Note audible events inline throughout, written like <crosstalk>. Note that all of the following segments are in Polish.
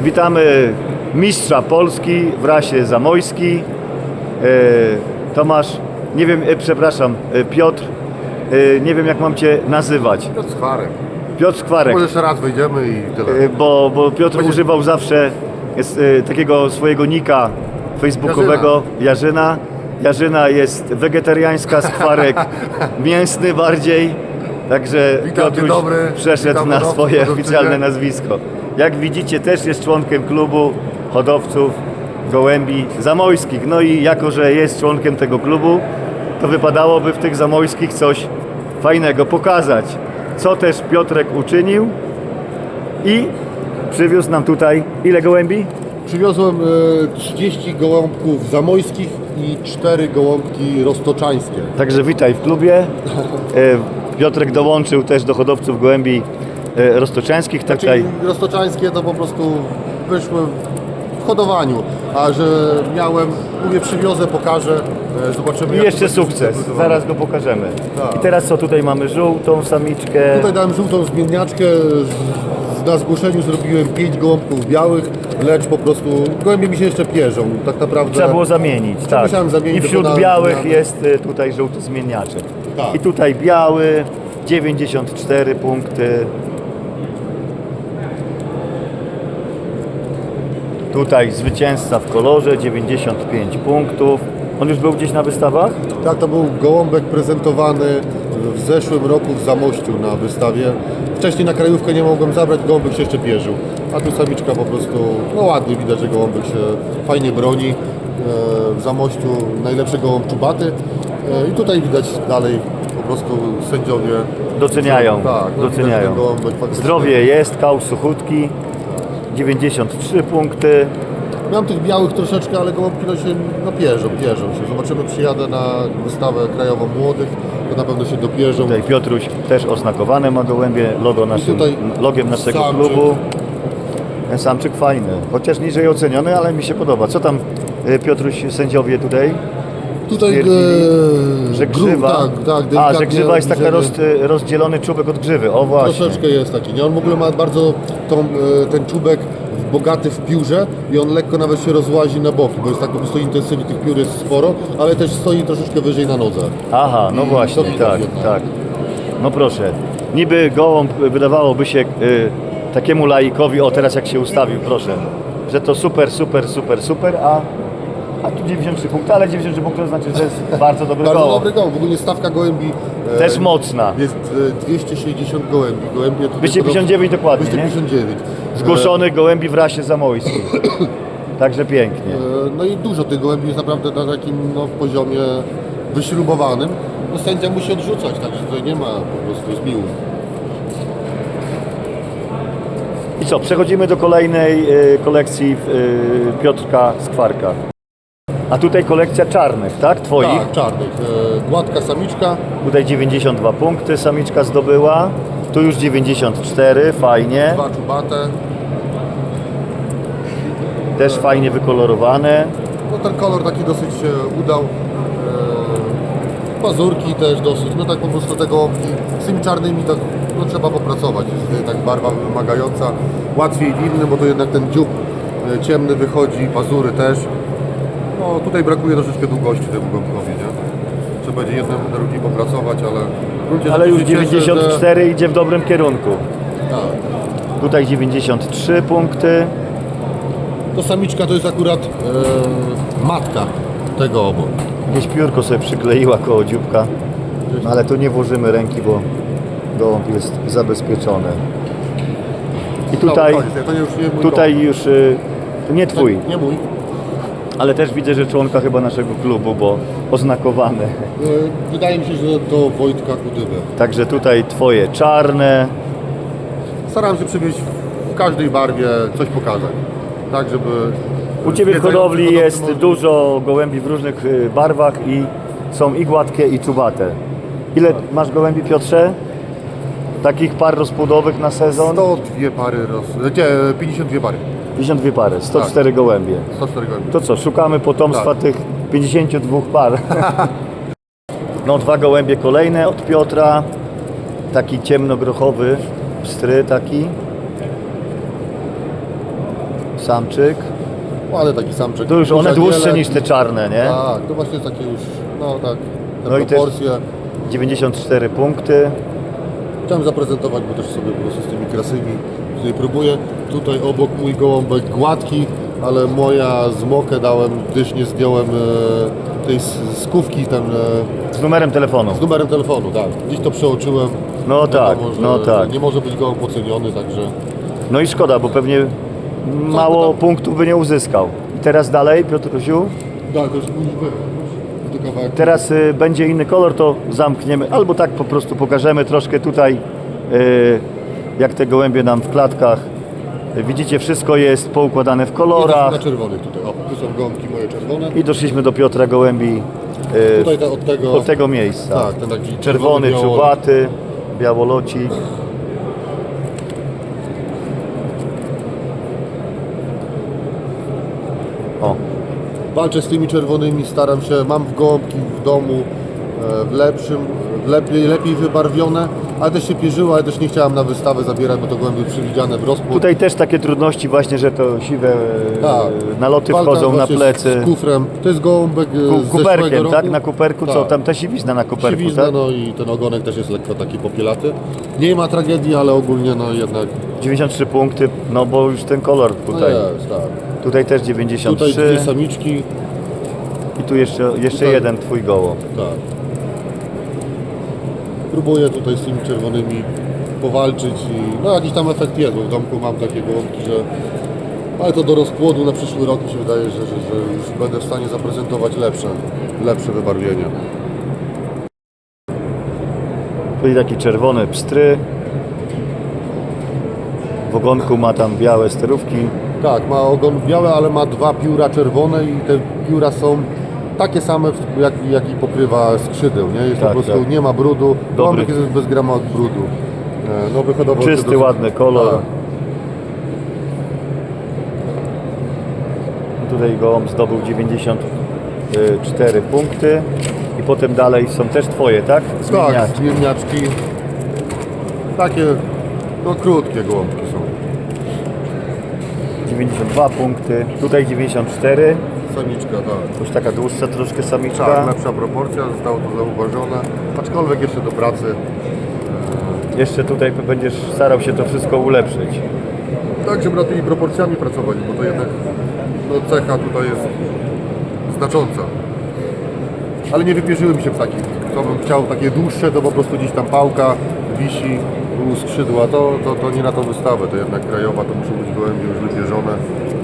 Witamy mistrza Polski w rasie zamojski. E, Tomasz, nie wiem, e, przepraszam, e, Piotr, e, nie wiem jak mam Cię nazywać. To skwarek. Piotr Skwarek, Może jeszcze raz wyjdziemy i tyle. e, bo, bo Piotr Będzie- używał zawsze jest, e, takiego swojego nika facebookowego Jarzyna. Jarzyna jest wegetariańska, skwarek <laughs> mięsny bardziej. Także Witam, Piotruś dobry. przeszedł Witam na swoje oficjalne nazwisko. Jak widzicie też jest członkiem klubu hodowców gołębi zamojskich. No i jako, że jest członkiem tego klubu, to wypadałoby w tych zamojskich coś fajnego pokazać. Co też Piotrek uczynił i przywiózł nam tutaj ile gołębi? Przywiozłem e, 30 gołąbków zamojskich i 4 gołąbki roztoczańskie. Także witaj w klubie. E, Piotrek dołączył też do hodowców gołębi e, roztoczeńskich. Czyli Tutaj roztoczańskie to po prostu wyszły w hodowaniu, a że miałem, mówię przywiozę, pokażę, e, zobaczymy I jeszcze sukces, zaraz go pokażemy. Tak. I teraz co, tutaj mamy żółtą samiczkę. Tutaj dałem żółtą zmienniaczkę, z- na zgłoszeniu zrobiłem 5 gołąbków białych, lecz po prostu gołębie mi się jeszcze pierzą, tak naprawdę. Trzeba było zamienić, tak. musiałem zamienić, I wśród dokonałem białych zmiany. jest y, tutaj żółty zmienniaczek. Tak. I tutaj biały, 94 punkty. Tutaj zwycięzca w kolorze, 95 punktów. On już był gdzieś na wystawach? Tak, to był gołąbek prezentowany w zeszłym roku w Zamościu na wystawie. Wcześniej na krajówkę nie mogłem zabrać, gołąbek się jeszcze pierzył. A tu samiczka po prostu, no ładnie widać, że gołąbek się fajnie broni. E, W Zamościu najlepszy gołąb czubaty. E, I tutaj widać dalej po prostu sędziowie Doceniają, tak, no widać, doceniają. gołąbek Zdrowie jest, kał suchutki, 93 punkty. Mam tych białych troszeczkę, ale gołąbki no się no pierzą, pierzą się. Zobaczymy, przyjadę na wystawę krajową młodych, to na pewno się dopierzą. Tutaj Piotruś też oznakowane ma gołębie, logo naszym, logiem naszego samczyk. klubu. Ten samczyk fajny, chociaż niżej oceniony, ale mi się podoba. Co tam y, Piotruś sędziowie tutaj? Tutaj e, Że grób, grzywa. tak, tak, A, że delikatnie grzywa jest taka roz, rozdzielony czubek od grzywy. O właśnie. Troszeczkę jest taki, nie? On w ogóle ma bardzo tą, e, ten czubek bogaty w piórze i on lekko nawet się rozłazi na boki, bo jest tak po prostu intensywnie, tych piór jest sporo, ale też stoi troszeczkę wyżej na nodze. Aha, no I właśnie, to widać tak, jednak. tak. No proszę. Niby gołąb y, wydawałoby się y, takiemu laikowi, o teraz jak się ustawił, proszę, że to super, super, super, super, a, a tu 93 punkty, ale 93 punkty to znaczy, że jest bardzo dobry Bardzo dobry gołąb, w ogóle stawka gołębi e, Też mocna. jest e, 260 gołębi. gołębie tutaj 259 dokładnie, nie? 259. Zgłoszonych gołębi w rasie zamojskiej. Także pięknie. E, No i dużo tych gołębi jest naprawdę na takim no, poziomie wyśrubowanym. No, sędzia musi odrzucać, także tutaj nie ma po prostu miły. I co, przechodzimy do kolejnej y, kolekcji y, Piotrka Skwarka. A tutaj kolekcja czarnych, tak? Twoich? Tak, czarnych. E, Gładka samiczka, Tutaj 92 punkty samiczka zdobyła. Tu już 94, fajnie. dwa czubate. Też fajnie wykolorowane. No ten kolor taki dosyć się udał. E, Pazurki też dosyć, no tak po prostu te gołąbki z tymi czarnymi tak, no trzeba popracować, jest tak barwa wymagająca. Łatwiej w innym, bo to jednak ten dziób e, ciemny wychodzi, pazury też. No tutaj brakuje troszeczkę długości temu gołąbkowi, nie? Trzeba będzie jednym, drugim popracować, ale... w gruncie Ale już się cieszę, 94 idzie w dobrym kierunku. Że, tak. Tutaj 93 punkty. To samiczka to jest akurat e, matka tego obok. Gdzieś piórko sobie przykleiła koło dzióbka. No, ale tu nie włożymy ręki, bo gołąb jest zabezpieczony. I tutaj, koniec, to już nie mój tutaj już y, nie twój. Nie mój. Ale też widzę, że członka chyba naszego klubu, bo oznakowany. E, Wydaje mi się, że to Wojtka Kudyby. Także tutaj twoje czarne, Staram się przywieźć w każdej barwie coś pokazać. Tak, żeby... U Ciebie w hodowli jest dużo gołębi w różnych y, barwach i są i gładkie i czubate. Ile masz gołębi Piotrze? Takich par rozpłodowych na sezon? 102 pary roz... Nie, 52 pary. 52 pary, 104 gołębie. 104 gołębie. To co, szukamy potomstwa Tak. tych 52 par. <laughs> No dwa gołębie kolejne od Piotra. Taki ciemnogrochowy, pstry taki. Samczyk. Ale taki samczyk. To już one dłuższe niż te czarne, nie? Tak, to właśnie takie już, no tak, te No i też- proporcje. 94 punkty. Chciałem zaprezentować, bo też sobie po prostu z tymi krasymi próbuję. Tutaj obok mój gołąbek gładki, ale moja zmokę dałem, gdyż nie zdjąłem e, tej s- skówki ten, e, Z numerem telefonu. z numerem telefonu, tak. Dziś to przeoczyłem. No tak, Wiadomo, że no tak. Nie może być gołąb oceniony, także... No i szkoda, bo pewnie mało punktów by nie uzyskał. I teraz dalej, Piotrusiu. Tak, to już kawałek. Teraz y, będzie inny kolor, to zamkniemy, albo tak po prostu pokażemy troszkę tutaj, y, jak te gołębie nam w klatkach. Widzicie, wszystko jest poukładane w kolorach. Na czerwonych tutaj. O, tu są gąbki moje czerwone. I doszliśmy do Piotra Gołębi y, Tutaj te, od tego... od tego miejsca. Tak, ten taki Czerwony, biało- czubaty, białolocik. O, Walczę z tymi czerwonymi, staram się, mam w gołąbki w domu e, w lepszym, w lepiej, lepiej wybarwione, ale też się pierzyło, ale też nie chciałem na wystawę zabierać, bo to gołębie przewidziane w rozpód. tutaj też takie trudności właśnie, że to siwe y, tak. naloty Walka wchodzą na właśnie z- plecy. Z kufrem. To jest gołąbek e, Ku, z kuperkiem, roku. tak? Na kuperku, co Tak. tam też siwizna na kuperku, Siwizna, tak? no i ten ogonek też jest lekko taki popielaty. Nie ma tragedii, ale ogólnie no jednak 93 punkty, no bo już ten kolor no tutaj. jest, tak. Tutaj też Tutaj 93 dwie samiczki, i tu jeszcze, jeszcze Tutaj- jeden twój gołąb. tak. Próbuję tutaj z tymi czerwonymi powalczyć i no jakiś tam efekt jest, bo w domku mam takie gołąbki, że ale to do rozpłodu na przyszły rok mi się wydaje, że, że, że już będę w stanie zaprezentować lepsze, lepsze wybarwienia. Tutaj taki czerwony pstry. W ogonku ma tam białe sterówki. Tak, ma ogon biały, ale ma dwa pióra czerwone i te pióra są takie same, jak, jak i pokrywa skrzydeł, nie? Jest Tak, po prostu, tak. nie ma brudu, Dobry. jest bez grama od brudu. E, No wyhodował się Czysty, dosyć- ładny kolor. Tak. Tutaj gołąb zdobył 94 punkty. I potem dalej są też twoje, tak? Tak, zmienniaczki. Takie, no krótkie gołąbki są. 92 punkty. Tutaj 94. Samiczka, tak. Już taka dłuższa troszkę samiczka. Tak, lepsza proporcja, zostało to zauważone. Aczkolwiek jeszcze do pracy. Jeszcze tutaj będziesz starał się to wszystko ulepszyć. Tak, żeby nad tymi proporcjami pracować, bo to jednak no, cecha tutaj jest znacząca. Ale nie wypierzyły mi się ptaki. Co bym chciał takie dłuższe, to po prostu gdzieś tam pałka wisi u skrzydła. To, to, to nie na tą wystawę, to jednak krajowa, to muszą być gołębie już wypierzone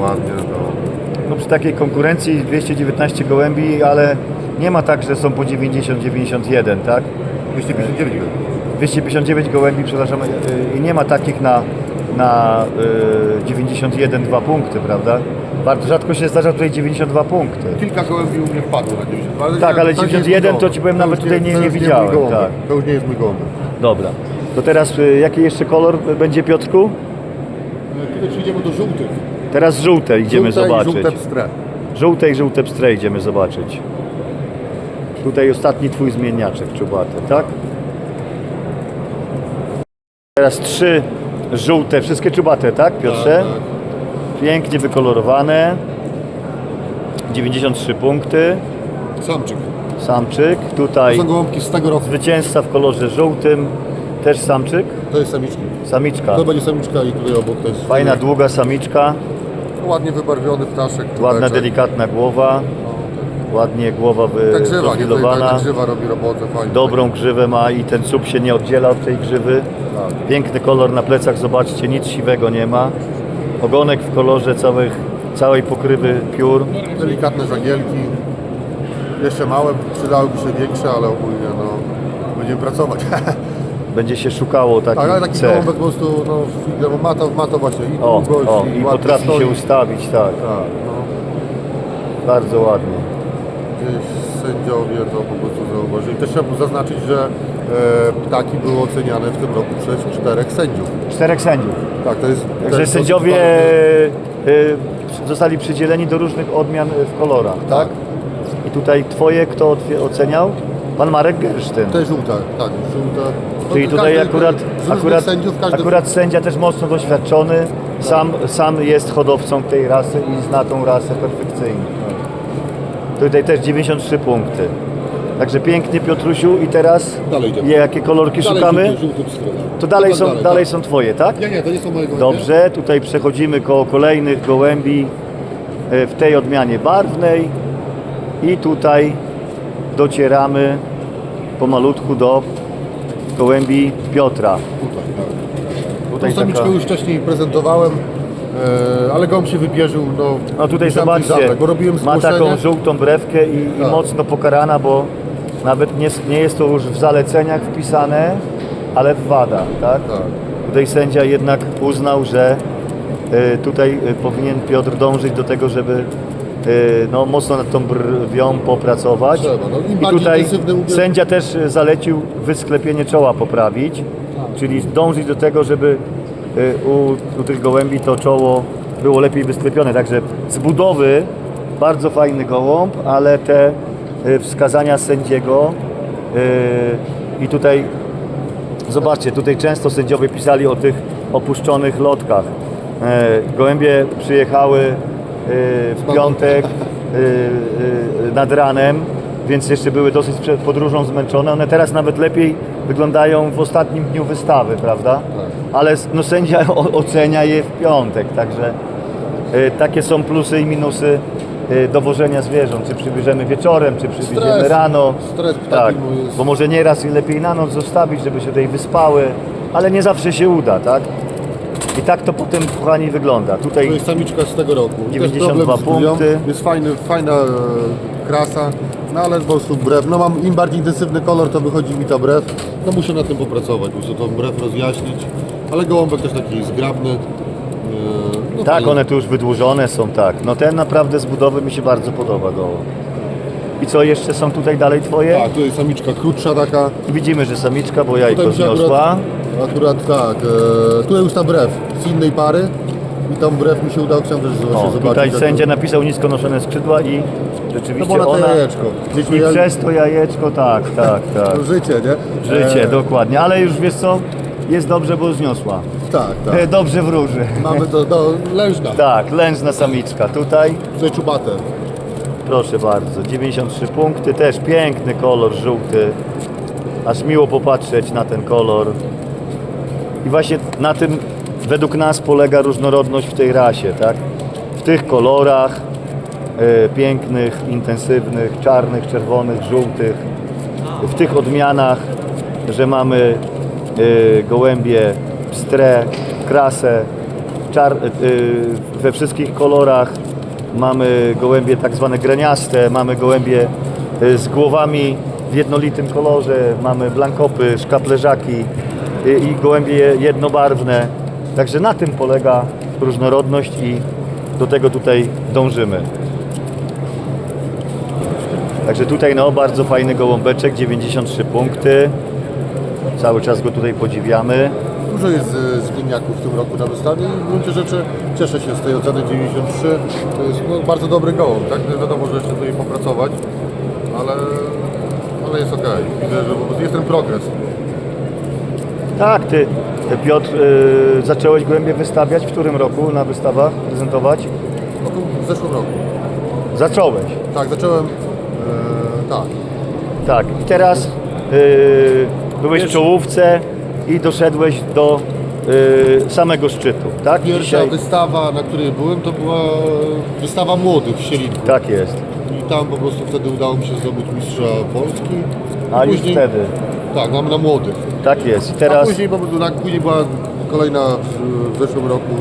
ładnie. To... No przy takiej konkurencji 219 gołębi, ale nie ma tak, że są po 90-91, tak? 259 gołębi. 259 gołębi, przepraszam, yy, i nie ma takich na, na yy, 91-2 punkty, prawda? Bardzo rzadko się zdarza tutaj 92 punkty. Kilka gołębi u mnie wpadło na 90. Tak, ale to nie jest 91 mój to ci powiem, gołąbek. nawet To tutaj nie- to nie widziałem, gołąbek. tak. To już nie jest mój gołąbek. Dobra. To teraz jaki jeszcze kolor będzie Piotrku? Kiedy przejdziemy do żółtych. Teraz żółte idziemy Żółte i zobaczyć. żółte pstre. Żółte i żółte pstre idziemy zobaczyć. Tutaj ostatni twój zmienniaczek czubaty, tak? Teraz trzy żółte, wszystkie czubate, tak Piotrze? Tak, tak. Pięknie wykolorowane. 93 punkty. Samczyk. Samczyk. To Tutaj są gołąbki z tego roku. zwycięzca w kolorze żółtym. Też samczyk. To jest samiczki. Samiczka. To będzie samiczka i tutaj obok to jest Fajna, długa samiczka. Ładnie wybarwiony ptaszek. Ładna, delikatna głowa. Ładnie głowa Ta grzywa, nie? Ta grzywa robi robotę fajnie. Dobrą grzywę ma i ten słup się nie oddziela od tej grzywy. Tak. Piękny kolor na plecach, zobaczcie, nic siwego nie ma. Ogonek w kolorze całych, całej pokrywy piór. Delikatne żagielki. Jeszcze małe, przydałyby się większe, ale ogólnie no, będziemy pracować. <laughs> Będzie się szukało takich tak, ale taki cech. po prostu no, ma, to, ma to właśnie i O, długość, o, i i potrafi stoi. się ustawić, tak. Tak, no. Bardzo ładnie. Gdzieś sędziowie to po prostu zauważyli. Też chciałbym zaznaczyć, że e, ptaki były oceniane w tym roku przez czterech sędziów. Czterech sędziów. Tak, to jest. Także sędziowie dosyć e, zostali przydzieleni do różnych odmian w kolorach, tak? Tak. I tutaj twoje kto oceniał? Pan Marek Gersztyn. Te żółta, tak, żółta. No, Czyli tutaj każdy- akurat, z różnych akurat, sędziów każdy akurat sędzia też mocno doświadczony, sam, sam jest hodowcą tej rasy i zna tą rasę perfekcyjnie. Tutaj też 93 punkty. Także pięknie Piotrusiu i teraz Dalej idziemy. jakie kolorki Dalej szukamy? żółty, żółty pstrona. To dalej tak są, dalej tak. są twoje, tak? Nie, nie, to nie są moje gołębie. Dobrze, tutaj przechodzimy koło kolejnych gołębi e, w tej odmianie barwnej i tutaj docieramy pomalutku do gołębi Piotra. Tutaj, tak. Tutaj samiczkę taka- już wcześniej prezentowałem, e, ale gołąb się wypierzył, no... No tutaj zobaczcie, zabrać, bo robiłem ma zgłoszenie. taką żółtą brewkę i, i Tak. mocno pokarana, bo nawet nie, nie jest to już w zaleceniach wpisane, ale w wadach, tak? Tak. Tutaj sędzia jednak uznał, że y, tutaj y, powinien Piotr dążyć do tego, żeby no, mocno nad tą brwią popracować. Trzeba, no, im I bardziej tutaj intensywny ubieg- sędzia też y, zalecił wysklepienie czoła poprawić, Tak. czyli dążyć do tego, żeby y, u, u tych gołębi to czoło było lepiej wysklepione. Także z budowy bardzo fajny gołąb, ale te y, wskazania sędziego y, i tutaj Zobaczcie, tutaj często sędziowie pisali o tych opuszczonych lotkach. E, gołębie przyjechały w piątek e, e, nad ranem, więc jeszcze były dosyć przed podróżą zmęczone. One teraz nawet lepiej wyglądają w ostatnim dniu wystawy, prawda? Ale no, sędzia <laughs> ocenia je w piątek, także takie są plusy i minusy dowożenia zwierząt. Czy przybierzemy wieczorem, czy przywieziemy Stres. rano. Stres tak, bo może nieraz i lepiej na noc zostawić, żeby się tutaj wyspały, ale nie zawsze się uda, tak? I tak to potem, kochani, wygląda. To Tutaj jest samiczka z tego roku. Też 92 problem z bulią. punkty. Jest fajny, fajna e, krasa, no ale po prostu brew. No mam im bardziej intensywny kolor, to wychodzi mi ta brew. No muszę na tym popracować, muszę tą brew rozjaśnić. Ale gołąbek też taki zgrabny. E, no tak, fajny. one tu już wydłużone są, tak. No ten naprawdę z budowy mi się bardzo podoba go. I co, jeszcze są tutaj dalej twoje? Tak, tu jest samiczka krótsza taka. Widzimy, że samiczka, bo jajko mi się zniosła. Akurat, akurat tak. E, tutaj już ta brew z innej pary. I tą brew mi się udało, chciałem też właśnie O, zobaczyć. tutaj jak- sędzia napisał nisko noszone skrzydła i No rzeczywiście bo na to ona... jajeczko. Gdzieś I mi- przez to jajeczko, tak, tak, <laughs> tak. Życie, nie? Życie, E, dokładnie. Ale już wiesz co? Jest dobrze, bo zniosła. Tak, tak. E, Dobrze wróży. Mamy to do lężna. Tak, lężna samiczka. Tutaj, Tutaj czubate. proszę bardzo, 93 punkty, też piękny kolor żółty. Aż miło popatrzeć na ten kolor. I właśnie na tym według nas polega różnorodność w tej rasie, tak? W tych kolorach e, pięknych, intensywnych, czarnych, czerwonych, żółtych, w tych odmianach, że mamy e, gołębie pstre, krasę, czar, e, we wszystkich kolorach, mamy gołębie tak zwane graniaste, mamy gołębie z głowami w jednolitym kolorze, mamy blankopy, szkapleżaki e, i gołębie jednobarwne. Także na tym polega różnorodność i do tego tutaj dążymy. Także tutaj no bardzo fajny gołąbeczek, 93 punkty. Cały czas go tutaj podziwiamy. Dużo jest e, zginiaków w tym roku na wystawie i w gruncie rzeczy cieszę się z tej oceny 93. To jest no, bardzo dobry gołąb, tak? No, Wiadomo, że jeszcze tutaj popracować, ale, ale jest ok. Widzę, że jest ten progres. Tak, ty Piotr, y, zacząłeś gołębie wystawiać w którym roku na wystawach prezentować? To w zeszłym roku. Zacząłeś. Tak, zacząłem. E, tak. Tak. I teraz y, byłeś w czołówce i doszedłeś do y, samego szczytu, tak? Pierwsza wystawa, na której byłem, to była wystawa młodych w Sielinku. Tak jest. I tam po prostu wtedy udało mi się zdobyć mistrza Polski. A już Później- wtedy. Tak, na, na młodych. Tak jest. I A teraz później po prostu na, później była kolejna w, w zeszłym roku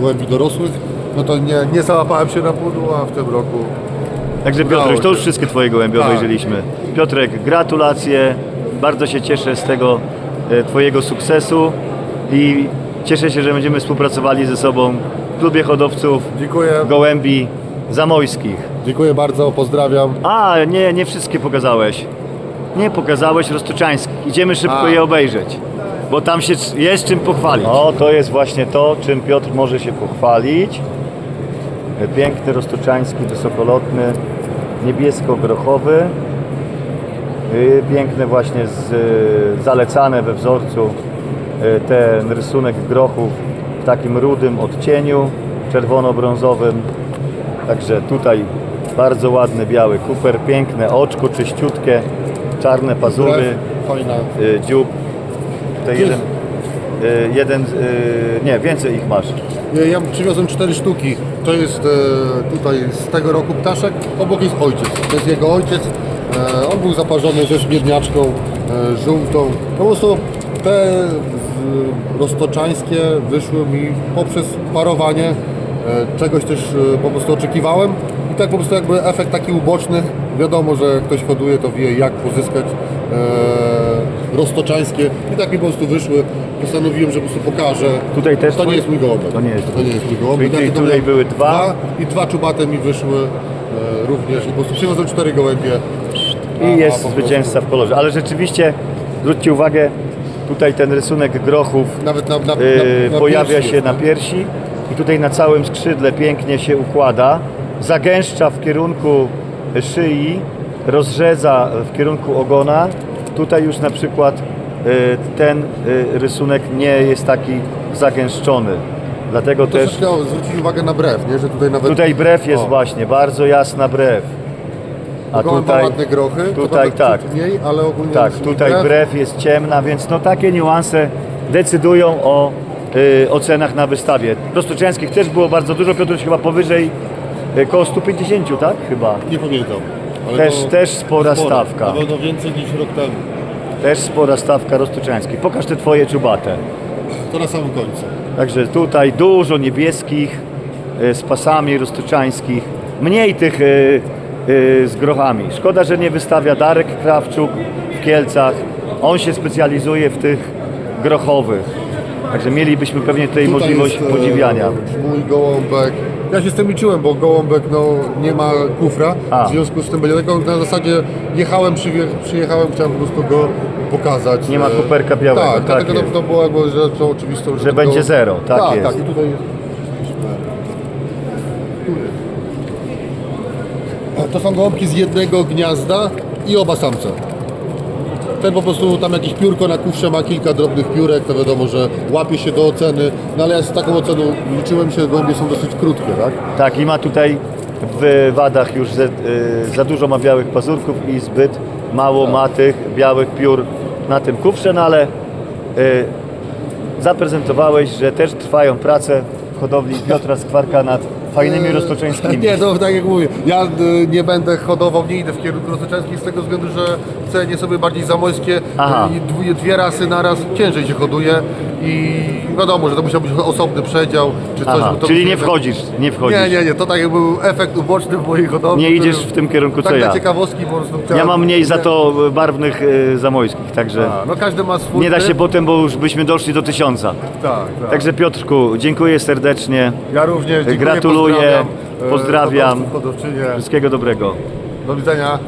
głębi dorosłych. No to nie, nie załapałem się na pudło, a w tym roku Także Piotrek, to już wszystkie Twoje gołębie Tak. obejrzeliśmy. Piotrek, gratulacje. Bardzo się cieszę z tego e, Twojego sukcesu i cieszę się, że będziemy współpracowali ze sobą w klubie hodowców dziękuję. gołębi zamojskich. Dziękuję bardzo, pozdrawiam. A, nie, nie wszystkie pokazałeś. Nie pokazałeś roztoczańskich. Idziemy szybko A. je obejrzeć, bo tam się jest czym pochwalić. O, to jest właśnie to, czym Piotr może się pochwalić. Piękny roztoczański, wysokolotny, niebiesko-grochowy. Y, Piękne właśnie z, y, zalecane we wzorcu y, ten rysunek grochów w takim rudym odcieniu, czerwono-brązowym. Także tutaj bardzo ładny biały kuper, piękne oczko, czyściutkie, czarne pazury, Fajna. y, dziób. Tutaj jeden, y, jeden, y, nie, więcej ich masz. Ja- Ja przywiozłem cztery sztuki. To jest e, tutaj z tego roku ptaszek. Obok jest ojciec. To jest jego ojciec. E, on był zaparzony ze śmierniaczką e, żółtą. Po prostu te z, roztoczańskie wyszły mi poprzez parowanie. E, czegoś też e, po prostu oczekiwałem. Tak po prostu jakby efekt taki uboczny. Wiadomo, że ktoś hoduje, to wie jak pozyskać e, roztoczańskie. I tak mi po prostu wyszły. Postanowiłem, że po prostu pokażę. Tutaj też To nie jest mój gołąbek. To nie jest To nie jest mój gołąbek. Czyli tutaj były dwa? I dwa czubate mi wyszły e, również. I po prostu przywiozłem cztery gołębie. A- I jest po zwycięzca w kolorze. Ale rzeczywiście, zwróćcie uwagę, tutaj ten rysunek grochów prostu Nawet na, na, na, yy, na pojawia piersi się jest, na nie? piersi i tutaj na całym skrzydle pięknie się układa, zagęszcza w kierunku szyi, rozrzedza w kierunku ogona. Tutaj już na przykład yy, ten yy, rysunek nie jest taki zagęszczony. Dlatego też Też chciał zwrócić uwagę na brew, nie? że tutaj nawet tutaj brew jest O. właśnie, bardzo jasna brew. A ma tutaj, ładne grochy. tutaj tak. Mniej, ale ogólnie Tak, tutaj brew jest ciemna, więc no takie niuanse decydują o y, ocenach na wystawie. Roztoczeńskich też było bardzo dużo, Piotruś chyba powyżej y, koło 150, tak? Chyba. Nie pamiętam. Ale Też, to też spora sporo. stawka. Na pewno więcej niż rok temu. Też spora stawka roztoczeńskich. Pokaż te twoje czubate. To na samym końcu. Także tutaj dużo niebieskich y, z pasami roztoczańskich. Mniej tych y, z grochami. Szkoda, że nie wystawia Darek Krawczuk w Kielcach. On się specjalizuje w tych grochowych. Także mielibyśmy pewnie tutaj, możliwość jest, e, podziwiania. Mój gołąbek. Ja się z tym liczyłem, bo gołąbek no, nie ma kufra. A. W związku z tym będzie tylko na zasadzie jechałem, przywie- przyjechałem, chciałem po prostu go pokazać. Nie ma E, kuperka białego, Tak, tak dlatego jest. to, to było jakby rzeczą oczywistą. Że będzie zero, tak tak, jest. Tak, i tutaj jest. Tu jest. To są gołąbki z jednego gniazda i oba samce. Ten po prostu tam jakieś piórko na kufrze ma kilka drobnych piórek, to wiadomo, że łapie się do oceny, no ale ja z taką oceną liczyłem się, gołębie są dosyć krótkie, tak? Tak, i ma tutaj w wadach już ze, y, za dużo ma białych pazurków i zbyt mało ma tych białych piór na tym kufrze, no ale y, zaprezentowałeś, że też trwają prace w hodowli Piotra Skwarka nad fajnymi roztoczeńskimi. Nie, to tak jak mówię, ja y, nie będę hodował, nie idę w kierunku rozsoczeńskim z tego względu, że cenię sobie bardziej zamojskie Aha. i dwie, dwie rasy naraz ciężej się hoduje i wiadomo, że to musiał być osobny przedział czy coś. Aha, bo to czyli nie wchodzisz, nie wchodzisz. Nie, nie, nie, to tak jak był efekt uboczny w mojej hodowli. Nie idziesz w tym kierunku, co tak ja. dla ciekawostki po prostu chciałem. Ja mam mniej za to barwnych y, zamojskich, także A, no każdy ma swój nie da się potem, bo już byśmy doszli do tysiąca. Tak, tak. Także Piotrku, dziękuję serdecznie. ja również dziękuję, Gratuluję, pozdrawiam, e, pozdrawiam. Wszystkiego dobrego. Do widzenia.